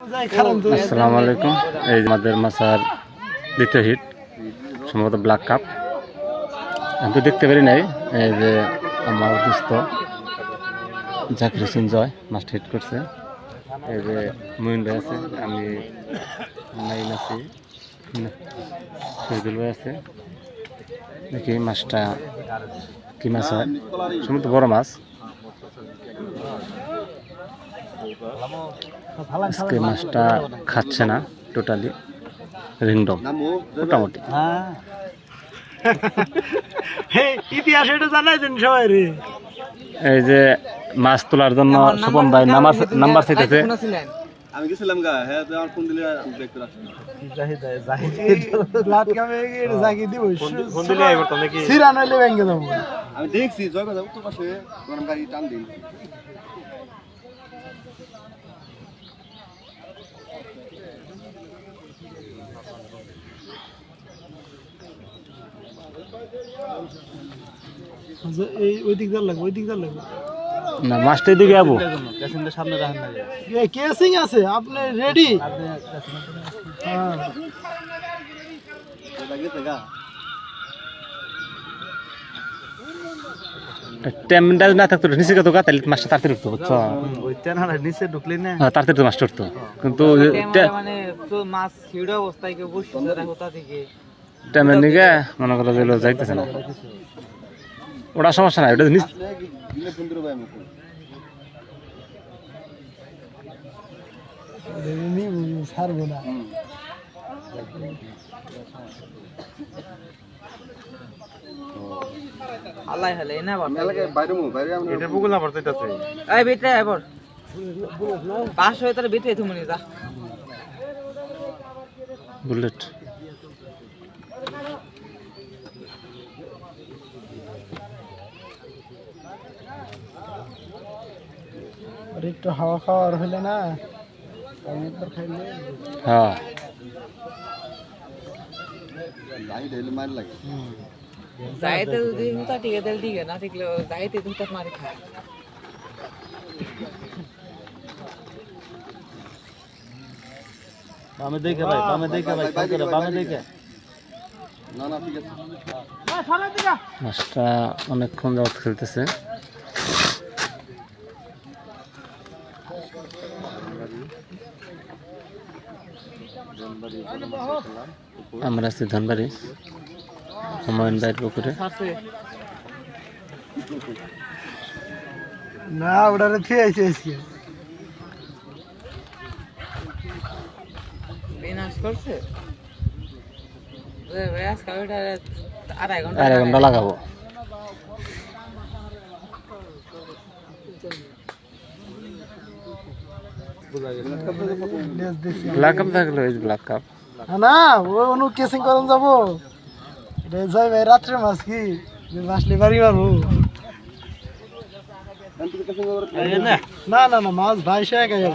আসসালামু আলাইকুম। এই আমাদের মাসার দ্বিতীয় হিট, সম্ভবত ব্ল্যাক কাপ আমি তো দেখতে পারি নাই, এই যে আমার দুস্থ জাকির হোসেন জয় মাস্টার হিট করছে। এই যে মহিন ভাই আছে, আমি নাইন আছি। শহীদুল ভাই আছে। দেখি মাছটা কি মাছ হয়। সম্ভবত বড় মাছ। আজকে মাছটা খাচ্ছে না টোটালি রিংডম মোটামুটি। ইতিহাস এটা জানাই দেন সবাই রে। এই যে মাছ তোলার জন্য স্বপন ভাই নাম্বার নাম্বার চাইতেছে আমি গেছিলাম গা হ্যাঁ আমার ফোন দিলে দেখতে আমি দেখছি জয় কথা উত্তর পাশে গাড়ি টান দিন। এই ওই দিক দিয়ে লাগবে ওই দিক দিয়ে লাগবে। না মাছটা এদিকে যাব সামনে রাখেন না। এ কেসিং আছে আপনি রেডি হ্যাঁ। না থাকতো নিচে কত গা তাহলে মাছটা তাড়াতাড়ি উঠতো বুঝছ ওই টেনার নিচে ঢুকলি না? হ্যাঁ তাড়াতাড়ি তো মাছটা উঠতো কিন্তু মানে তো মাছ ছিড়া অবস্থায় কেউ বসে রাখো তা থেকে? টাইমের নিগে মনে করো যে যাইতেছে না। ওটা সমস্যা নাই ওটা ছাড়বো না আল্লাহ হালে না বাবা আমি এলাকায় বাইরে মু বাইরে এটা বুকুল না পড়তে যাচ্ছে এই বেটে এবার পাঁচ হয়ে তার বেটে তুমি যা। বুলেট। একটু হাওয়া খাওয়ার হলে না আমি একবার খাইলে হ্যাঁ। গাড়ি ঢেলে মার লাগে যাইতে যদি হুতা ঠিক আছে ঠিক না ঠিকলে যাইতে হুতা মারি খায়। বামে দেখে ভাই বামে দেখে ভাই বামে দেখে। না না ঠিক আছে মাছটা অনেকক্ষণ যাবত খেলতেছে। আমরা আছি ধনবাড়ি হুমায়ুন ভাইয়ের পুকুরে। না ওটারে খেয়ে আইছে আজকে। বিনাশ করছে? ওই ব্যাস কাউটা আড়াই ঘণ্টা আড়াই ঘণ্টা লাগাবো লেজ দেখছি ব্ল্যাক কাপ থাকল এই ব্ল্যাক কাপ না ও অনু কেসিং করন যাব। রে যাই ভাই রাত্রে মাছ কি? যে মাছলি বাড়ি মারবো না না না মাছ ভাই সে একা যাব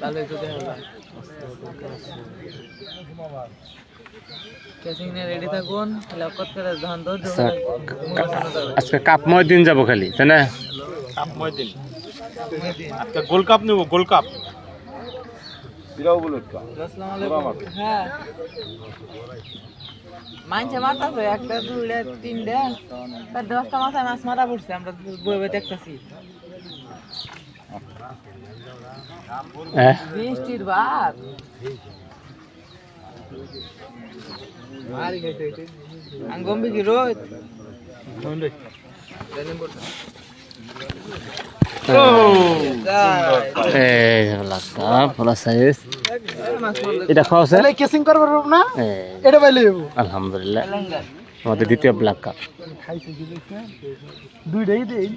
তাহলে যদি আচ্ছা, আজকে কাপময় দিন যাব খালি তাই না? গোল কাপ নেব গোল কাপ। দিরাও বলে একটু আসসালামু আলাইকুম হ্যাঁ মানছে মারতাছে একটা দুইটা তিনটা তার দশটা মাথায় মাছ মারা পড়ছে আমরা বই বই দেখতেছি। বৃষ্টির বাদ গম্ভীর কি রোদ? এটা খাওয়া তাহলে কেসিং করবার না এটা যাব আলহামদুলিল্লাহ আমাদের দ্বিতীয় ব্ল্যাক কাপ। দুইটাই দেই।